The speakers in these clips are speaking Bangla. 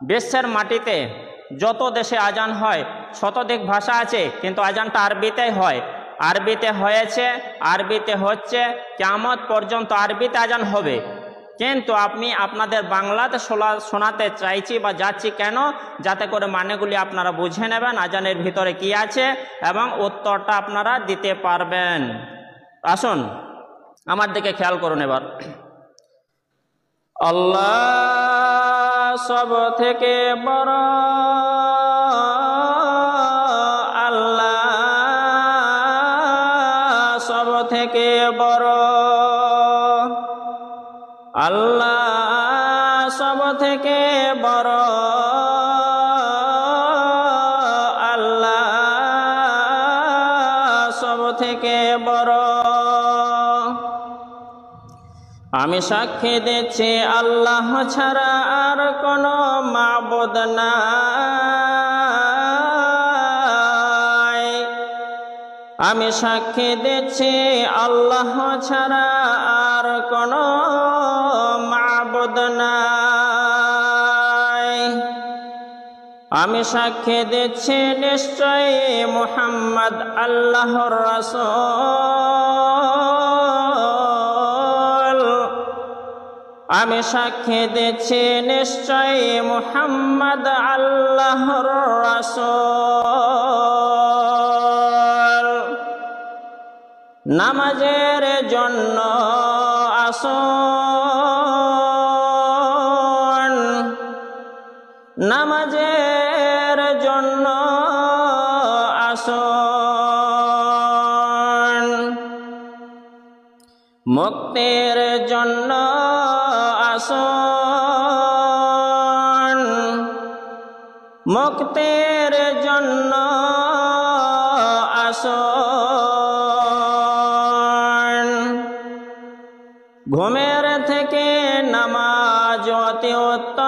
বিশ্বের মাটিতে যত দেশে আজান হয় শতদিক ভাষা আছে, কিন্তু আজানটা আরবিতেই হয়। আরবিতে হয়েছে, আরবিতে হচ্ছে কেমত পর্যন্ত আরবিতে আজান হবে। কিন্তু আপনি আপনাদের বাংলাতে শোনা শোনাতে চাইছি বা যাচ্ছি কেন? যাতে করে মানেগুলি আপনারা বুঝে নেবেন, আজানের ভিতরে কি আছে এবং উত্তরটা আপনারা দিতে পারবেন। আসুন, আমার দিকে খেয়াল করুন এবার। আল্লাহ সব থেকে বড় আল্লাহ সব থেকে বড় আল্লাহ সব থেকে বড় আল্লাহ সব থেকে বড় আমি সাক্ষী দিচ্ছি, আল্লাহ ছাড়া আর কোনো মাবুদ নাই। আমি সাক্ষী দিচ্ছি, আল্লাহ ছাড়া আর কোনো মাবুদ নাই। আমি সাক্ষী দিচ্ছি, নিশ্চয়ই মুহাম্মদ আল্লাহর রাসূল। আমি সাক্ষী দিচ্ছি নিশ্চয়ই মুহাম্মদ আল্লাহর রাসূল। নামাজের জন্য আসুন। নামাজের জন্য আসুন। মুক্তির জন্য আসুন মুক্তির জন্য আসুন। ঘুমের থেকে নামাজ অতি উত্তম।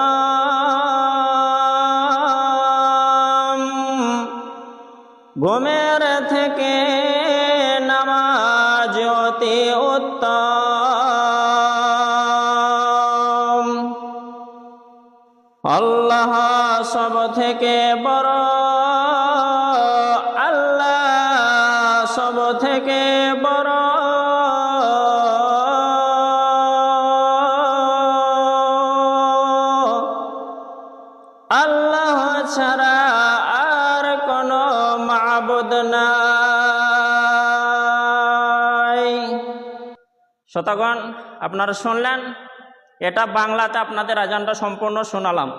ঘুমের থেকে নামাজ অতি আল্লাহ সব থেকে বড়, আল্লাহ সব থেকে বড়। আল্লাহ ছাড়া আর কোনো মাবুদ নাই। শতগণ, আপনারা শুনলেন? এটা বাংলাতে আপনাদের আজানটা সম্পূর্ণ শোনালাম।